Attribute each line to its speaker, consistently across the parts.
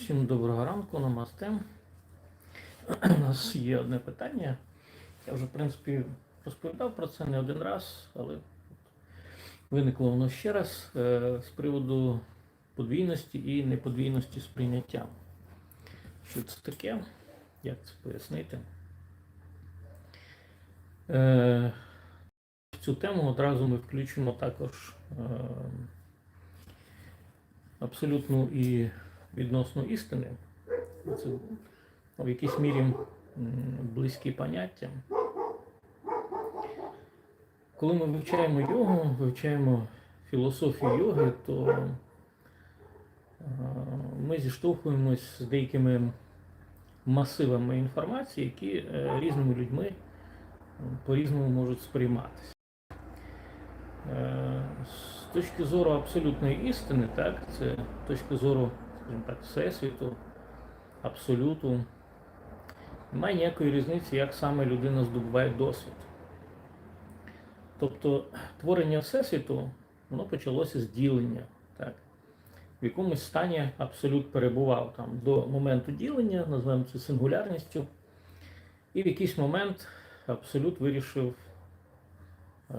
Speaker 1: Всім доброго ранку, намасте. У нас є одне питання. Я вже, в принципі, розповідав про це не один раз, але виникло воно ще раз е, з приводу подвійності і неподвійності сприйняття. Що це таке? Як це пояснити? Е, В цю тему одразу ми включимо також е, абсолютну і відносно істини. Це в якійсь мірі близькі поняття. Коли ми вивчаємо йогу, вивчаємо філософію йоги, то е, ми зіштовхуємось з деякими масивами інформації, які е, різними людьми е, по-різному можуть сприйматися. З точки зору абсолютної істини, так, це точка зору, скажімо так, Всесвіту, абсолюту, немає ніякої різниці, як саме людина здобуває досвід. Тобто творення Всесвіту, воно почалося з ділення. Так. В якомусь стані абсолют перебував там до моменту ділення, називаємо це сингулярністю, і в якийсь момент абсолют вирішив е,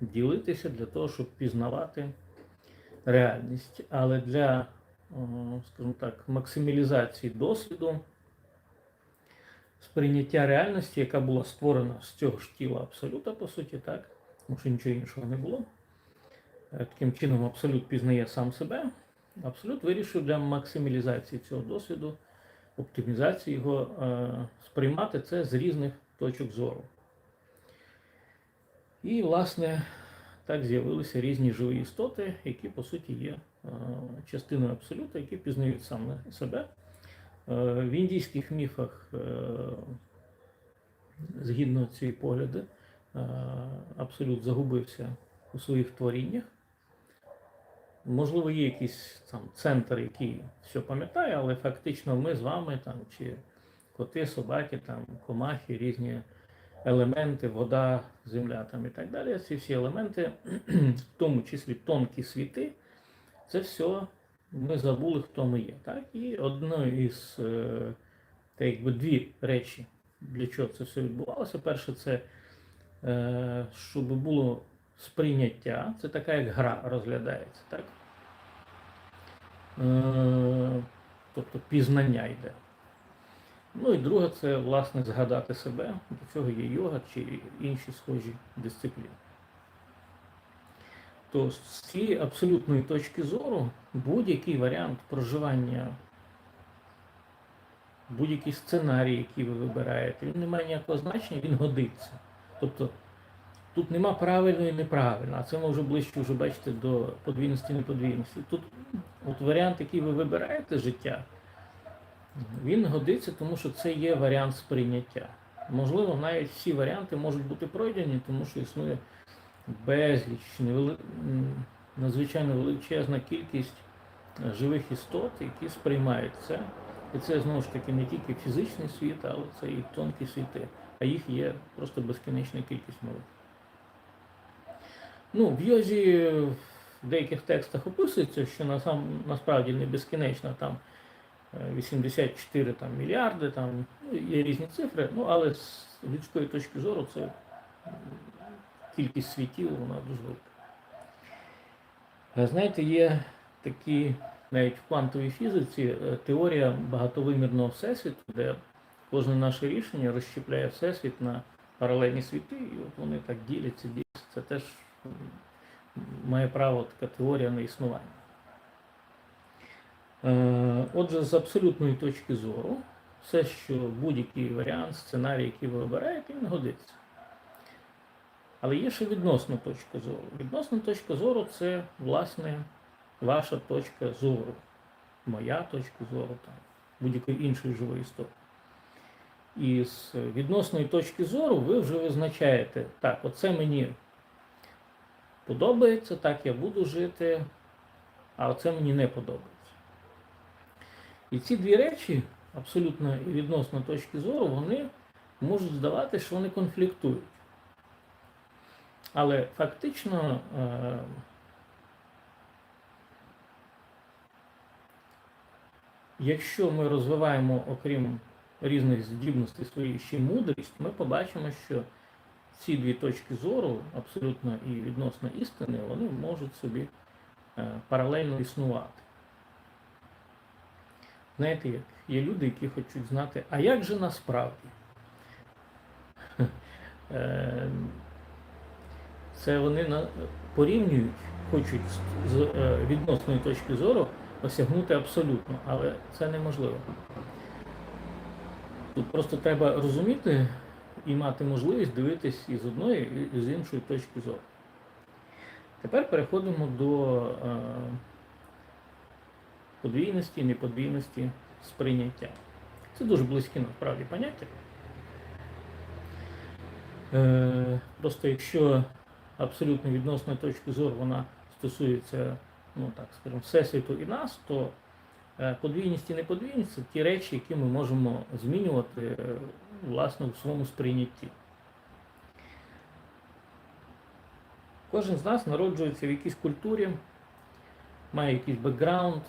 Speaker 1: ділитися для того, щоб пізнавати реальність. Але для, скажімо так, максималізації досвіду, сприйняття реальності, яка була створена з цього ж тіла абсолюта, по суті, так, тому що нічого іншого не було. Е, Таким чином, абсолют пізнає сам себе. Абсолют вирішив для максималізації цього досвіду, оптимізації його, е, сприймати це з різних точок зору. І, власне, так з'явилися різні живі істоти, які, по суті, є е, частиною абсолюта, які пізнають саме себе. Е, В індійських міфах, е, згідно цієї погляди, е, абсолют загубився у своїх творіннях. Можливо, є якийсь там центр, який все пам'ятає, але фактично ми з вами там, чи коти, собаки, там, комахи, різні елементи, вода, земля там і так далі. Ці всі елементи, в тому числі тонкі світи, це все ми забули, хто ми є. Так? І одною із е, та якби дві речі, для чого це все відбувалося. Перше, це е, щоб було сприйняття, це така як гра розглядається. Так? Е, тобто пізнання йде. Ну і друге, це власне згадати себе, до цього є йога чи інші схожі дисципліни. То з цієї абсолютної точки зору будь-який варіант проживання, будь-який сценарій, який ви вибираєте, він не має ніякого значення, він годиться. Тобто тут нема правильно і неправильно, а це ми вже ближче вже бачите до подвійності неподвійності. Тут от варіант, який ви вибираєте життя, він годиться, тому що це є варіант сприйняття. Можливо, навіть всі варіанти можуть бути пройдені, тому що існує безліч, надзвичайно величезна кількість е, живих істот, які сприймають це. І це знову ж таки не тільки фізичний світ, але це і тонкі світи, а їх є просто безкінечна кількість мови. Ну, в йозі в деяких текстах описується, що насам, насправді не безкінечно там е, 84 там, мільярди, там, ну, є різні цифри, ну, але з людської точки зору це кількість світів, вона дуже велика. Е, Знаєте, є такі, навіть в квантовій фізиці, е, теорія багатовимірного всесвіту, де кожне наше рішення розщепляє всесвіт на паралельні світи, і от вони так діляться, діляться. Це теж має право така теорія на існування. Е, Отже, з абсолютної точки зору, все, що будь-який варіант, сценарій, який ви обираєте, він годиться. Але є ще відносна точка зору. Відносна точка зору це, власне, ваша точка зору, моя точка зору, там, будь-якої іншої живої істоти. І з відносної точки зору ви вже визначаєте, так, оце мені подобається, так я буду жити, а оце мені не подобається. І ці дві речі, абсолютно і відносно точки зору, вони можуть здавати, що вони конфліктують. Але фактично е, якщо ми розвиваємо, окрім різних здібностей свої ще мудрість, ми побачимо, що ці дві точки зору, абсолютно і відносно істини, вони можуть собі е, паралельно існувати. Знаєте, як є люди, які хочуть знати, а як же насправді? Це вони порівнюють, хочуть з- е, відносної точки зору осягнути абсолютно, але це неможливо. Тут просто треба розуміти і мати можливість дивитись і з одної, і з іншої точки зору. Тепер переходимо до е, подвійності неподвійності сприйняття. Це дуже близькі насправді поняття. Е, просто якщо абсолютно відносної точки зору вона стосується, ну так скажімо, всесвіту і нас, то е, подвійність і неподвійність це ті речі, які ми можемо змінювати е, власне у своєму сприйнятті. Кожен з нас народжується в якійсь культурі, має якийсь бекграунд,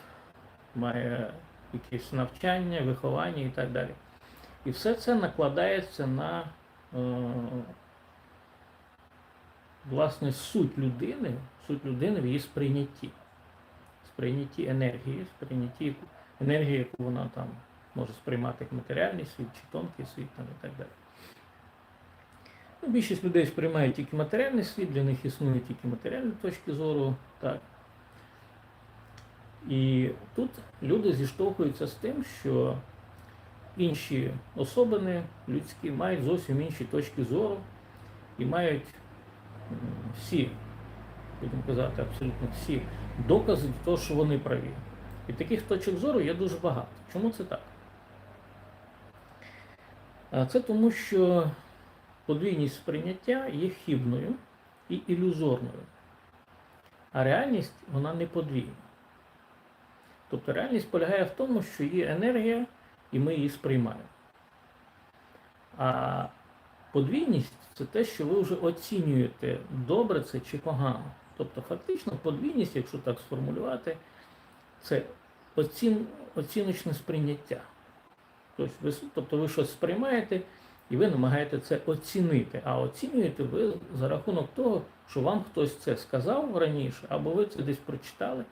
Speaker 1: має якесь навчання, виховання і так далі. І все це накладається на е, власне суть людини, суть людини в її сприйнятті, сприйнятті енергії, сприйнятті енергії, яку вона там може сприймати як матеріальний світ чи тонкий світ там, і так далі. Ну, більшість людей сприймає тільки матеріальний світ, для них існує тільки матеріальні точки зору. Так. І тут люди зіштовхуються з тим, що інші особини людські мають зовсім інші точки зору і мають всі, будемо казати, абсолютно всі докази до того, що вони праві. І таких точок зору є дуже багато. Чому це так? Це тому, що подвійність сприйняття є хибною і ілюзорною. А реальність вона не подвійна. Тобто реальність полягає в тому, що є енергія, і ми її сприймаємо. А подвійність це те, що ви вже оцінюєте, добре це чи погано. Тобто, фактично, подвійність, якщо так сформулювати, це оцін, оціночне сприйняття. Тобто ви, тобто ви щось сприймаєте і ви намагаєте це оцінити. А оцінюєте ви за рахунок того, що вам хтось це сказав раніше, або ви це десь прочитали,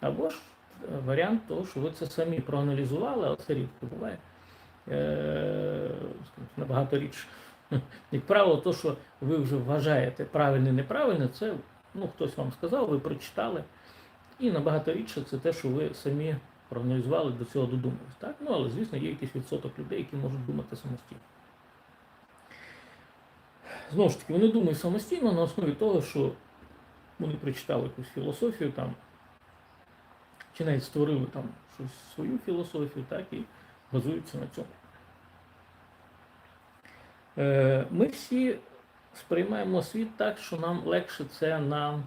Speaker 1: або ж е, варіант того, що ви це самі проаналізували, але це рідко буває. Е, набагато рідше. Як правило, то, що ви вже вважаєте правильне, неправильне, це ну, хтось вам сказав, ви прочитали. І набагато рідше це те, що ви самі проаналізували, до цього додумались. Так? Ну, але, звісно, є якийсь відсоток людей, які можуть думати самостійно. Знову ж таки, вони думають самостійно на основі того, що вони прочитали якусь філософію там, чи навіть створили там щось свою філософію, так, і базуються на цьому. Е, Ми всі сприймаємо світ так, що нам легше це на,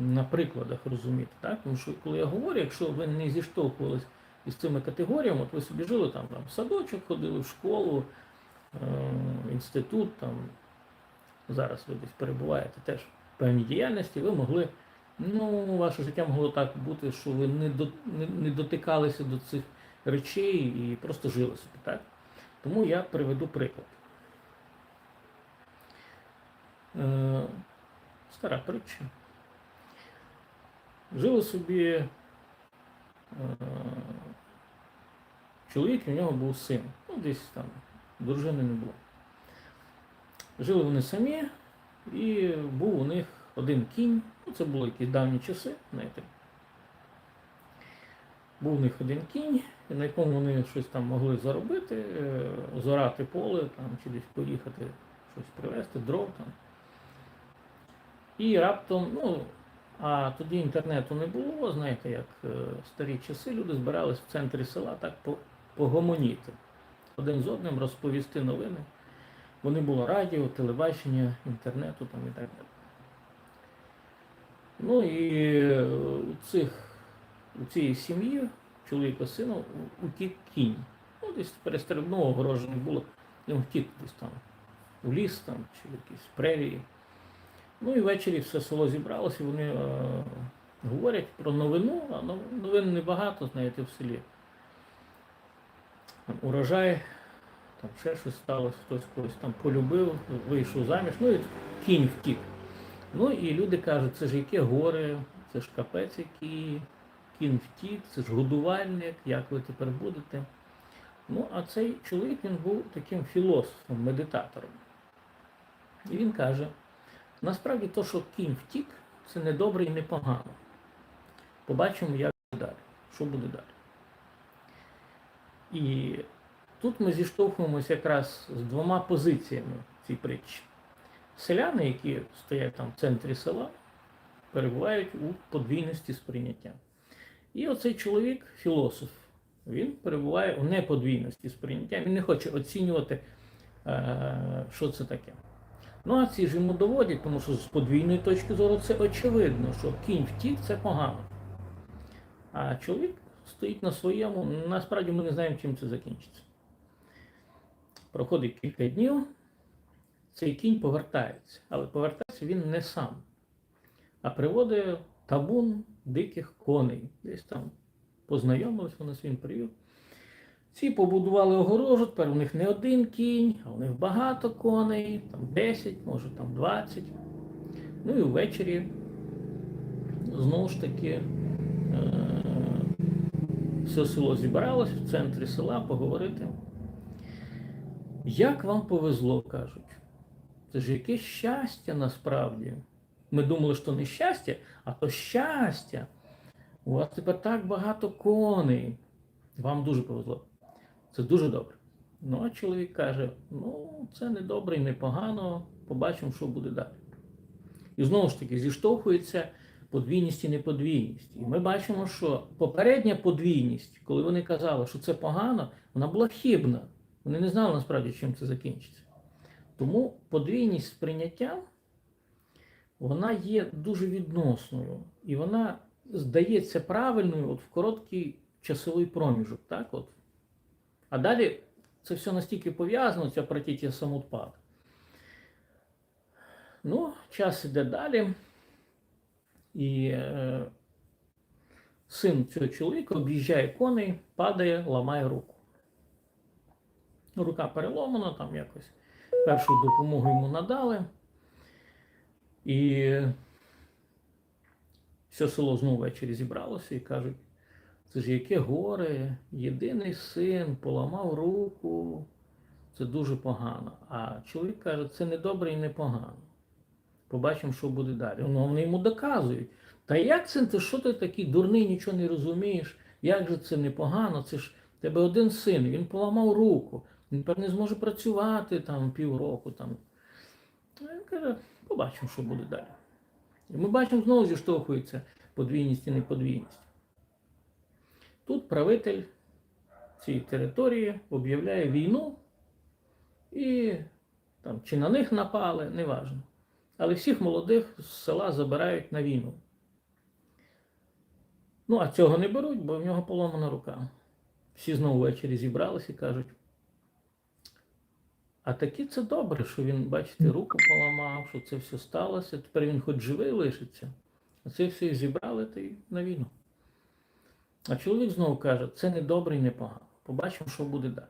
Speaker 1: на прикладах розуміти. Так? Тому що коли я говорю, якщо ви не зіштовхувались із цими категоріями, от ви собі жили там, там в садочок, ходили в школу, е, інститут, там, зараз ви десь перебуваєте теж в певній діяльності, ви могли, ну, ваше життя могло так бути, що ви не, до, не, не дотикалися до цих речей і просто жили собі. Так? Тому я приведу приклад. Е, стара притча. Жили собі е, чоловік, в нього був син. Ну, десь там дружини не було. Жили вони самі, і був у них один кінь. Ну, це були якісь давні часи, знаєте. Був у них один кінь, на якому вони щось там могли заробити, е, зорати поле там, чи десь поїхати, щось привезти, дров там. І раптом, ну, а тоді інтернету не було, знаєте, як е, в старі часи люди збирались в центрі села так погомоніти. Один з одним розповісти новини. Вони було радіо, телебачення, інтернету там і так далі. Ну і е, у цих у цієї сім'ї, чоловіка сина, утік кінь. Ну, десь перестрибнув, огорожений було, він втік десь там у ліс там, чи в якісь прерії. Ну і ввечері все село зібралося, вони е, говорять про новину, а новин небагато, знаєте, в селі. Там урожай, там ще щось сталося, хтось когось там полюбив, вийшов заміж, ну і кінь втік. Ну і люди кажуть, це ж яке горе, це ж капець який, кінь втік, це ж годувальник, як ви тепер будете. Ну, а цей чоловік він був таким філософом, медитатором. І він каже, насправді то, що кінь втік, це не добре і не погано. Побачимо, як далі, що буде далі. І тут ми зіштовхуємося якраз з двома позиціями в цій притчі. Селяни, які стоять там в центрі села, перебувають у подвійності сприйняття. І оцей чоловік, філософ, він перебуває у неподвійності сприйняття, він не хоче оцінювати, е, що це таке. Ну, а ці ж йому доводять, тому що з подвійної точки зору це очевидно, що кінь втік це погано. А чоловік стоїть на своєму, насправді ми не знаємо, чим це закінчиться. Проходить кілька днів, цей кінь повертається, але повертається він не сам, а приводить табун диких коней. Десь там познайомились вони з він привів. Ці побудували огорожу, тепер у них не один кінь, а у них багато коней, там 10, може там 20. Ну і ввечері знову ж таки е- все село зібралось в центрі села поговорити. Як вам повезло, кажуть. Це ж яке щастя насправді. Ми думали, що не щастя, а то щастя. У вас тепер так багато коней. Вам дуже повезло. Це дуже добре. Ну, а чоловік каже: ну, це не добре і не погано, побачимо, що буде далі. І знову ж таки, зіштовхується подвійність і неподвійність. І ми бачимо, що попередня подвійність, коли вони казали, що це погано, вона була хибна. Вони не знали насправді, чим це закінчиться. Тому подвійність сприйняття, вона є дуже відносною. І вона здається правильною от в короткий часовий проміжок. Так от. А далі це все настільки пов'язано, ця протітія самотпад. Ну, час іде далі. І е, син цього чоловіка об'їжджає коней, падає, ламає руку. Рука переломана, там якось першу допомогу йому надали. І все село знову ввечері зібралося і кажуть, це ж яке горе, єдиний син поламав руку, це дуже погано. А чоловік каже, це не добре і не погано. Побачимо, що буде далі. Ну, вони йому доказують. Та як це ти, що ти такий дурний, нічого не розумієш? Як же це непогано? Це ж тебе один син, він поламав руку, він тепер не зможе працювати там півроку. Там. Він каже, побачимо, що буде далі. І ми бачимо, знову зіштовхується подвійність і неподвійність. Тут правитель цієї території об'являє війну і там, чи на них напали, неважно. Але всіх молодих з села забирають на війну. Ну, а цього не беруть, бо в нього поломана рука. Всі знову ввечері зібралися і кажуть. А таки це добре, що він, бачите, руку поламав, що це все сталося. Тепер він хоч живий лишиться. А це все і зібрали та й на війну. А чоловік знову каже, це не добре і не погано. Побачимо, що буде далі.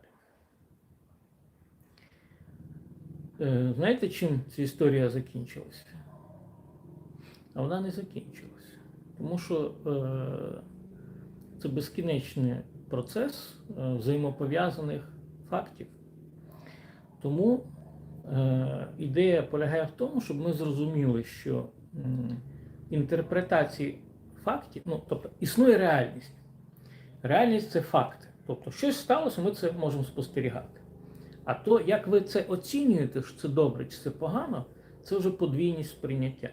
Speaker 1: Е, Знаєте, чим ця історія закінчилася? А вона не закінчилася. Тому що е, це безкінечний процес е, взаємопов'язаних фактів. Тому е, ідея полягає в тому, щоб ми зрозуміли, що інтерпретації фактів, ну, тобто існує реальність. Реальність це факти. Тобто, щось сталося, ми це можемо спостерігати. А то, як ви це оцінюєте, що це добре чи це погано, це вже подвійність сприйняття.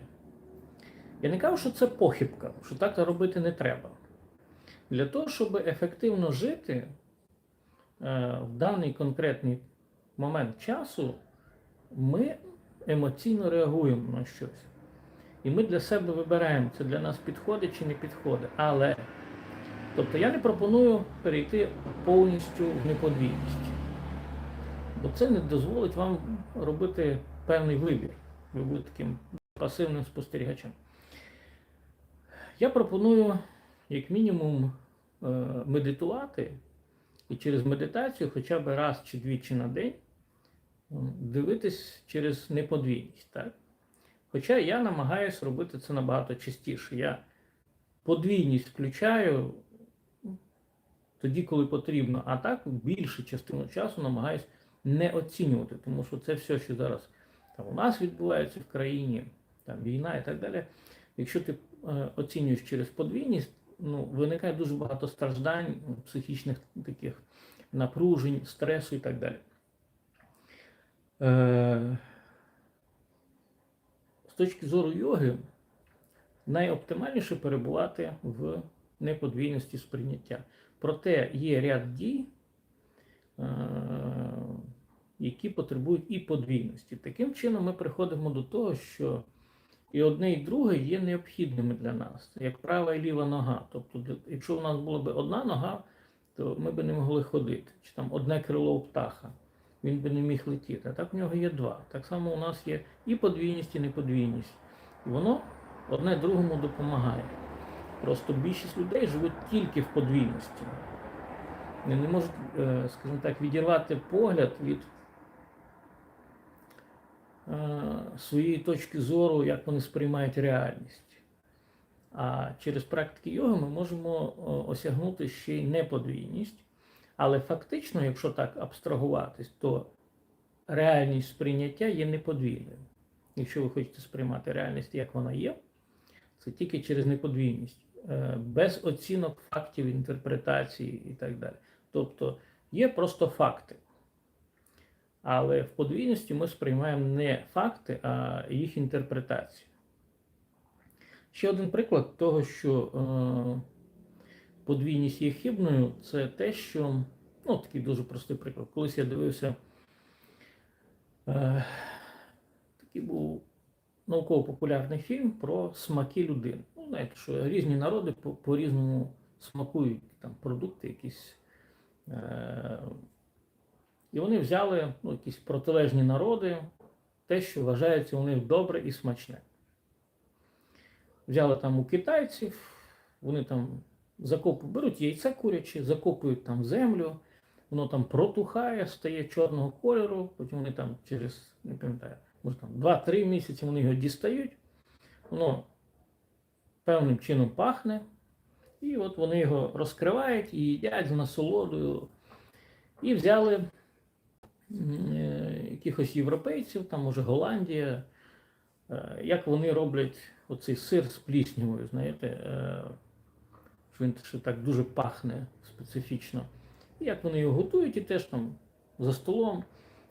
Speaker 1: Я не кажу, що це похибка, що так робити не треба. Для того, щоб ефективно жити е, в даний конкретний момент часу, ми емоційно реагуємо на щось. І ми для себе вибираємо, це для нас підходить чи не підходить. Але, тобто я не пропоную перейти повністю в неподвійність. Бо це не дозволить вам робити певний вибір. Ви будете таким пасивним спостерігачем. Я пропоную, як мінімум, е, медитувати і через медитацію хоча б раз чи двічі на день дивитись через неподвійність. Так? Хоча я намагаюся робити це набагато частіше. Я подвійність включаю тоді, коли потрібно, а так більшу частину часу намагаюся не оцінювати, тому що це все, що зараз там, у нас відбувається в країні, там війна і так далі. Якщо ти е, оцінюєш через подвійність, ну, виникає дуже багато страждань, психічних таких напружень, стресу і так далі. Е, з точки зору йоги, найоптимальніше перебувати в неподвійності сприйняття. Проте є ряд дій, е, які потребують і подвійності. Таким чином, ми приходимо до того, що і одне, і друге є необхідними для нас, як права і ліва нога. Тобто, якщо у нас була б одна нога, то ми б не могли ходити. Чи там одне крило у птаха, він би не міг летіти. А так у нього є два. Так само у нас є і подвійність, і неподвійність. І воно одне другому допомагає. Просто більшість людей живуть тільки в подвійності. Вони не можуть, е, скажімо так, відірвати погляд від е, своєї точки зору, як вони сприймають реальність. А через практики йоги ми можемо осягнути ще й неподвійність. Але фактично, якщо так абстрагуватись, то реальність сприйняття є неподвійною. Якщо ви хочете сприймати реальність, як вона є, це тільки через неподвійність, е, без оцінок фактів, інтерпретації і так далі. Тобто є просто факти. Але в подвійності ми сприймаємо не факти, а їх інтерпретацію. Ще один приклад того, що е, подвійність є хибною, це те, що, ну, такий дуже простий приклад. Колись я дивився, е, такий був науково-популярний фільм про смаки людини. Ну, знаєте, що різні народи по- по-різному смакують там продукти якісь. Е, і вони взяли ну, якісь протилежні народи, те, що вважається у них добре і смачне. Взяли там у китайців, вони там закопують, беруть яйце куряче, закопують там землю, воно там протухає, стає чорного кольору, потім вони там через, не пам'ятаю, може там 2-3 місяці вони його дістають, воно певним чином пахне, і от вони його розкривають і їдять з насолодою. І взяли е, якихось європейців, там може Голландія, е, як вони роблять оцей сир з пліснявою, знаєте, е, він ще так дуже пахне специфічно. І як вони його готують, і теж там за столом,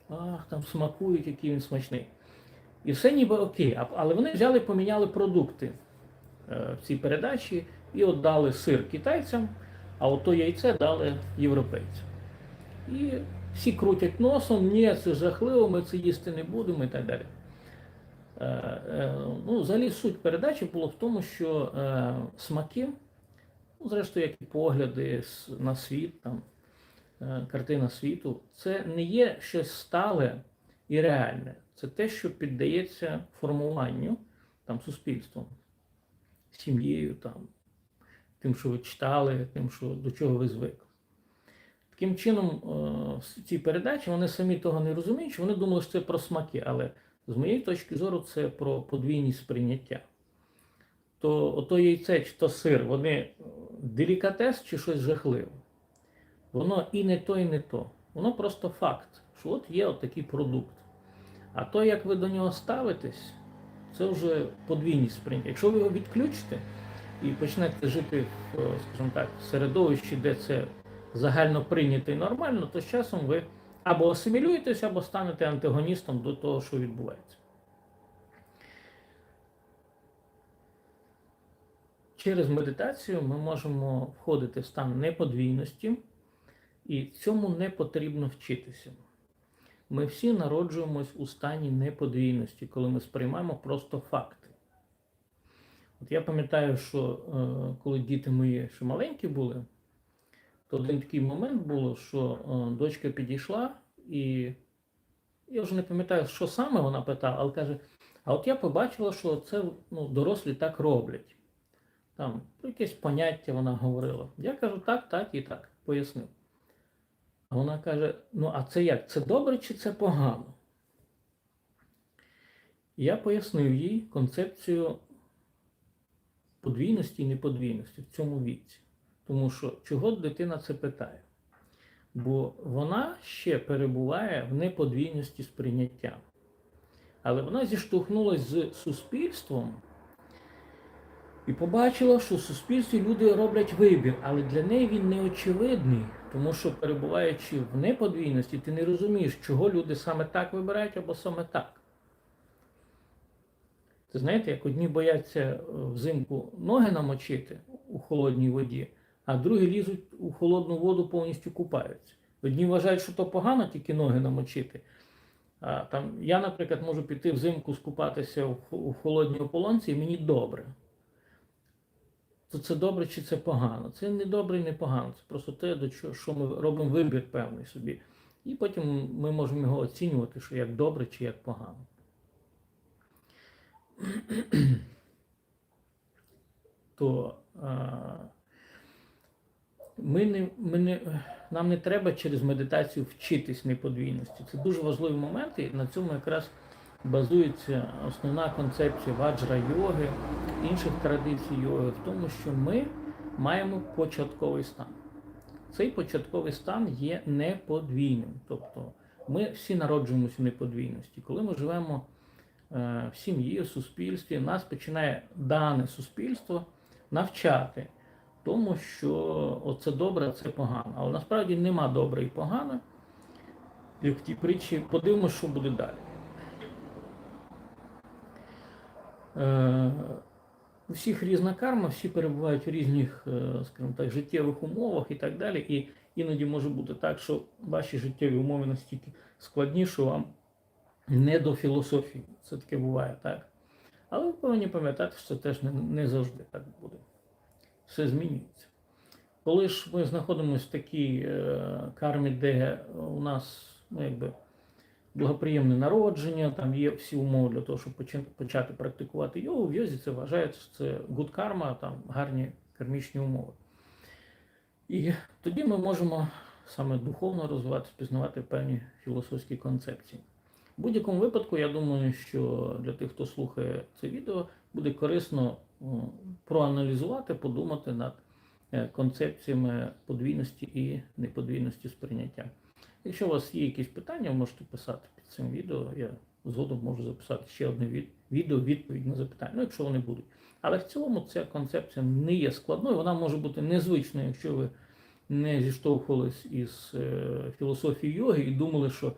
Speaker 1: ах, там смакують, який він смачний. І все ніби окей. Але вони взяли, поміняли продукти е, в цій передачі і от дали сир китайцям, а ото яйце дали європейцям. І всі крутять носом, ні, це жахливо, ми це їсти не будемо і так далі. Е, е, ну, взагалі суть передачі було в тому, що смаки, зрештою, як і погляди на світ, там, е, картина світу, це не є щось стале і реальне. Це те, що піддається формуванню там, суспільством, сім'єю, там, тим, що ви читали, тим, що, до чого ви звикли. Таким чином, е, ці передачі вони самі того не розуміють, вони думали, що це про смаки, але з моєї точки зору це про подвійність сприйняття. То ото яйце чи то сир, вони делікатес чи щось жахливе. Воно і не то, і не то. Воно просто факт, що от є от такий продукт. А то, як ви до нього ставитесь, це вже подвійність сприйняття. Якщо ви його відключите і почнете жити в, е, скажімо так, в середовищі, де це загально прийнято і нормально, то з часом ви або асимілюєтесь, або станете антагоністом до того, що відбувається. Через медитацію ми можемо входити в стан неподвійності, і цьому не потрібно вчитися. Ми всі народжуємось у стані неподвійності, коли ми сприймаємо просто факти. От я пам'ятаю, що е, коли діти мої ще маленькі були, то один такий момент було, що е, дочка підійшла, і я вже не пам'ятаю, що саме вона питала, але каже: а от я побачила, що це ну, дорослі так роблять. Там якесь поняття вона говорила. Я кажу, так, так і так, пояснив. А вона каже: ну, а це як? Це добре чи це погано? Я пояснив їй концепцію подвійності і неподвійності в цьому віці. Тому що чого дитина це питає? Бо вона ще перебуває в неподвійності сприйняття. Але вона зіштовхнулася з суспільством і побачила, що в суспільстві люди роблять вибір, але для неї він не очевидний, тому що перебуваючи в неподвійності, ти не розумієш, чого люди саме так вибирають або саме так. Це знаєте, як одні бояться е, взимку ноги намочити у холодній воді, а другі лізуть у холодну воду, повністю купаються. Одні вважають, що то погано тільки ноги намочити. А, там, я, наприклад, можу піти взимку скупатися у холодній ополонці, і мені добре. То це добре чи це погано? Це не добре і не погано. Це просто те, до чого що ми робимо вибір певний собі. І потім ми можемо його оцінювати, що як добре чи як погано. То а, ми не, ми не, нам не треба через медитацію вчитись неподвійності. Це дуже важливі моменти, і на цьому якраз базується основна концепція ваджра йоги, інших традицій йоги, в тому, що ми маємо початковий стан. Цей початковий стан є неподвійним. Тобто ми всі народжуємося в неподвійності. Коли ми живемо е, в сім'ї, в суспільстві, нас починає дане суспільство навчати тому, що оце добре, це погано. Але насправді нема добре і погано. Як в тій притчі, подивимося, що буде далі. Е, у всіх різна карма, всі перебувають в різних, е, скажімо так, життєвих умовах і так далі. І іноді може бути так, що ваші життєві умови настільки складні, що вам не до філософії. Це таке буває, так? Але ви повинні пам'ятати, що це теж не, не завжди так буде. Все змінюється. Коли ж ми знаходимося в такій е, кармі, де у нас ну, якби, благоприємне народження, там є всі умови для того, щоб почати практикувати йогу, в йозі це вважається, що це good карма, там гарні кармічні умови. І тоді ми можемо саме духовно розвивати, пізнавати певні філософські концепції. В будь-якому випадку, я думаю, що для тих, хто слухає це відео, буде корисно проаналізувати, подумати над концепціями подвійності і неподвійності сприйняття. Якщо у вас є якісь питання, ви можете писати під цим відео. Я згодом можу записати ще одне відео, відповідь на запитання, ну якщо вони будуть. Але в цілому ця концепція не є складною, вона може бути незвичною, якщо ви не зіштовхувались із е, філософією йоги і думали, що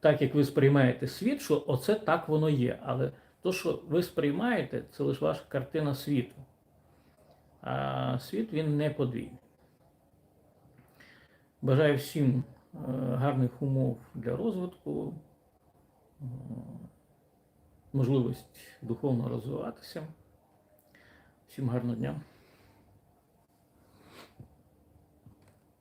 Speaker 1: так як ви сприймаєте світ, що оце так воно є. Але то, що ви сприймаєте, це лише ваша картина світу. Світ він не подвійний. Бажаю всім е, гарних умов для розвитку, е, можливість духовно розвиватися. Всім гарного дня.